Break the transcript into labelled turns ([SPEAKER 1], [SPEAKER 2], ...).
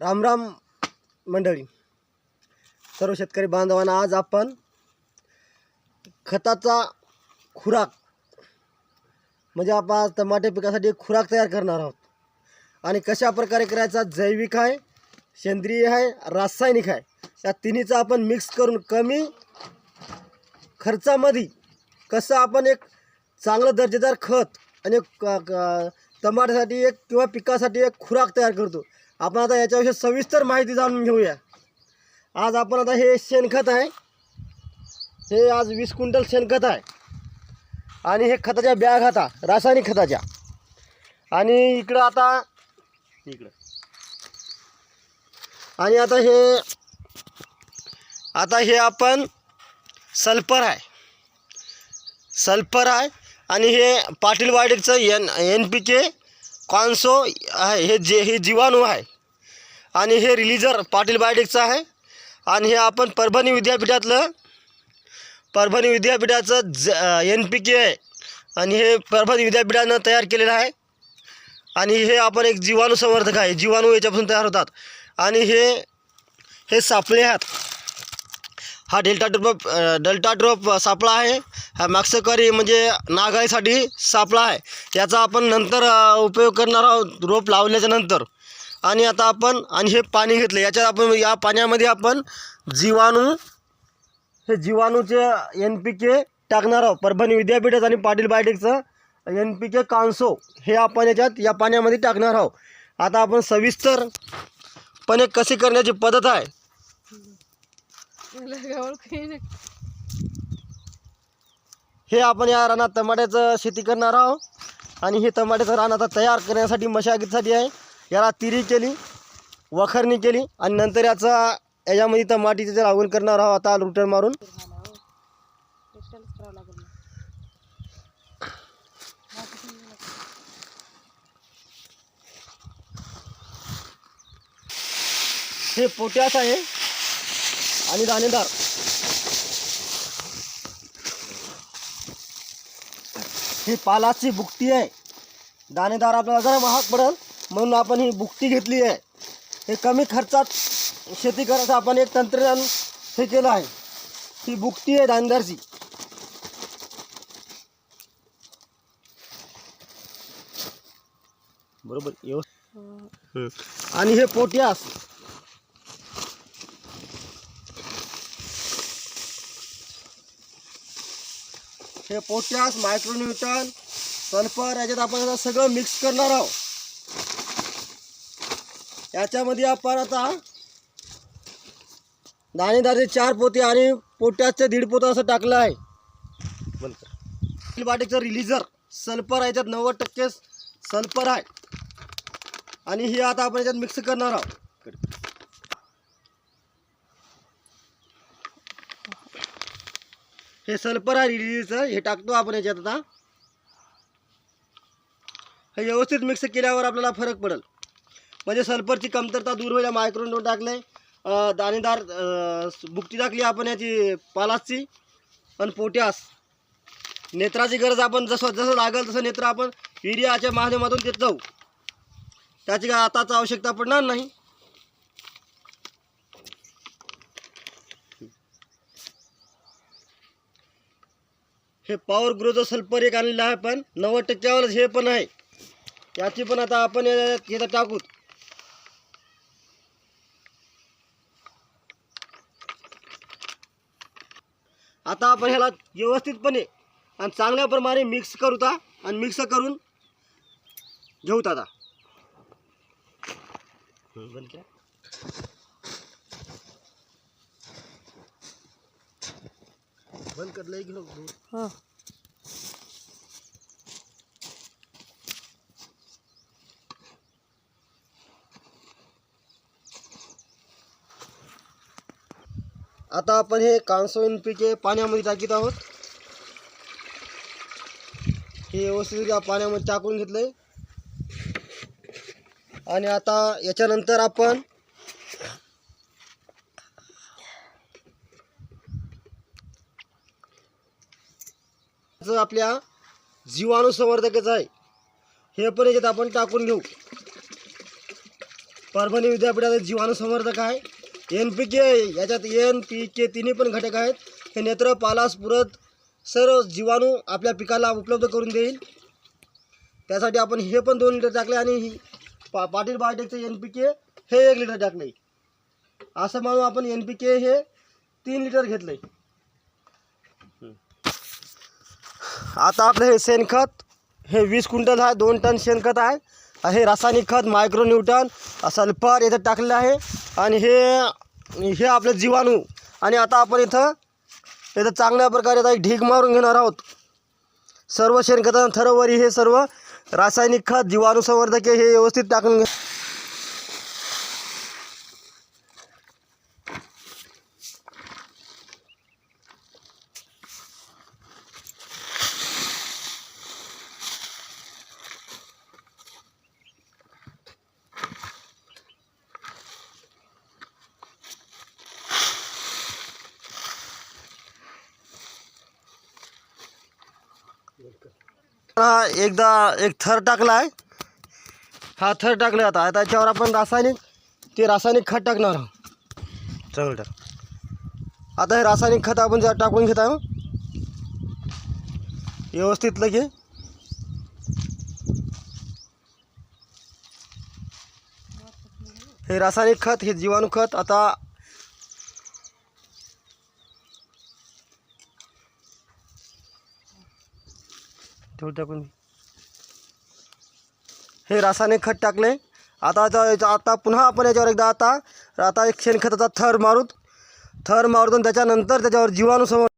[SPEAKER 1] रामराम मंडळी. सर्व शेतकरी बांधवांना आज आपण खताचा खुराक म्हणजे आपण आज टमाटे पिकासाठी खुराक तयार करणार आहोत. आणि कशा प्रकारे करायचा? जैविक आहे सेंद्रिय आहे रासायनिक आहे. या तिन्हीचा आपण मिक्स करून कमी खर्चामध्ये कसं आपण एक चांगलं दर्जेदार खत आणि टमाट्यासाठी एक किंवा पिकासाठी एक खुराक तयार करतो. आपण आता याच्याविषयी सविस्तर माहिती जाणून घेऊया. आज आपण आता हे शेणखत आहे. हे आज वीस क्विंटल शेणखत आहे. आणि हे खताच्या बॅग आता रासायनिक खताच्या. आणि इकडं आता इकडं. आणि आता हे आता हे आपण सल्फर आहे. सल्फर आहे आणि हे पाटील वाडीचं एन एन पी के कॉन्सो आहे. हे जे हे जीवाणू आहे. आणि हे रिलीजर पाटील बायोटेकचं आहे. आणि हे आपण परभणी विद्यापीठातलं परभणी विद्यापीठाचं ज एन पी के आहे. आणि हे परभणी विद्यापीठानं तयार केलेलं आहे. आणि हे आपण एक जीवाणू संवर्धक आहे. जीवाणू याच्यापासून तयार होतात. आणि हे हे सापळे आहेत. हा डेल्टा ट्रोप डेल्टा ट्रोप सापळा आहे. हा मागसकरी म्हणजे नागाईसाठी सापळा आहे. याचा आपण नंतर उपयोग करणार आहोत. रोप लावल्याच्या नंतर. आणि आता आपण आणि हे पाणी घेतलं याच्यात आपण या पाण्यामध्ये आपण जीवाणू हे जीवाणूचे एन पी के टाकणार आहोत. परभणी विद्यापीठात आणि पाटील बायोटिकचं एन पी के कांसो हे आपण याच्यात या पाण्यामध्ये टाकणार आहोत. आता आपण सविस्तरपणे कशी करण्याची पद्धत आहे? हे आपण या रानात टमाट्याचं शेती करणार आहोत. आणि हे टमाट्याचं रान आता तयार करण्यासाठी मशागतीसाठी आहे. याला तिरी केली वखरणी केली आणि नंतर याचा याच्यामध्ये टमाटीची लागवड करणार आहोत आता रुटर मारून. हे पोट्यास आहे आणि दाणेदार. ही पालाची बुकटी आहे. दाणेदार आपल्याला जरा महाग पडेल. म्हणून आपण ही बुकटी घेतली आहे. हे कमी खर्चात शेती करायचं आपण एक तंत्रज्ञान हे केलं आहे. ही बुकटी आहे धानदारची बरोबर येऊ. आणि हे पोट्यास हे पोट्यास मायक्रोन्यूटन सल्फर याच्यात आपण सगळं मिक्स करणार आहोत. याच्यामध्ये आपण आता दाणेदारचे चार पोते आणि पोटॅशचे दीड पोतं असं टाकलं आहे. बंद बाटिकचं रिलीजर सल्फर आहे याच्यात नव्वद टक्के सल्फर आहे. आणि हे आता आपण याच्यात मिक्स करणार आहोत. हे सल्फर आहे रिलीजचं हे टाकतो आपण याच्यात आता. हे व्यवस्थित मिक्स केल्यावर आपल्याला फरक पडेल. म्हणजे सल्फरची कमतरता दूर होईल मायक्रोन टाकले दाणेदार बुकटी टाकली आपण याची पालासची. आणि पोट्यास. नेत्राची गरज आपण जसं जसं लागेल तसं नेत्र आपण युरियाच्या माध्यमातून देत जाऊ. त्याची काय आताच आवश्यकता पडणार नाही. हे पॉवर ग्रोचं सल्फर एक आणलेलं आहे पण नव्वद टक्क्यावरच हे पण आहे. याची पण आता आपण याच्यात याच्यात आता आपण ह्याला व्यवस्थितपणे आणि चांगल्या प्रमाणे मिक्स करू ता आणि मिक्स करून घेऊत आता. बंद केला. बंद करलं की लोक आता आपण हे कांसोइन पिके पाण्यामध्ये टाकीत आहोत. हे व्यवस्थित पाण्यामध्ये टाकून घेतलंय. आणि आता याच्यानंतर आपण आपल्या जीवाणू संवर्धकच आहे हे पण याच्यात आपण टाकून घेऊ. परभणी विद्यापीठाचं जीवाणू संवर्धक आहे. एन पी के याच्यात एन पी के तिन्ही पण घटक आहेत. हे नेत्र पालास पुरत सर्व जीवाणू आपल्या पिकाला उपलब्ध करून देईल. त्यासाठी आपण हे पण दोन लिटर टाकले आणि ही पा पाटील बायोटेकचं एन पी के हे एक लिटर टाकले असं म्हणून आपण एन पी के हे तीन लिटर घेतलं आता आपलं हे शेणखत हे वीस क्विंटल आहे. दोन टन शेणखत आहे. हे रासायनिक खत मायक्रो न्यूटन सल्फर याच्यात टाकलेलं आहे. आणि हे हे आपले जीवाणू. आणि आता आपण इथं इथं चांगल्या प्रकारे आता एक ढीग मारून घेणार आहोत. सर्व शेणखतानं थरवरी हे सर्व रासायनिक खत जीवाणू संवर्धके हे व्यवस्थित टाकून घे एकदा एक थर टाकला आहे हा थर टाकला आता. त्याच्यावर आपण रासायनिक ते रासायनिक खत टाकणार आहोत. चांगलं टाक आता हे रासायनिक खत आपण जरा टाकून घेत आहोत. व्यवस्थित लगे. हे रासायनिक खत हे जीवाणू खत आता थोडं टाकून हे रासायनिक खत टाकले. आता आता पुन्हा आपण याच्यावर एकदा आता आता एक शेणखताचा थर मारूत. थर मारतो त्याच्यानंतर त्याच्यावर जीवाणू समोर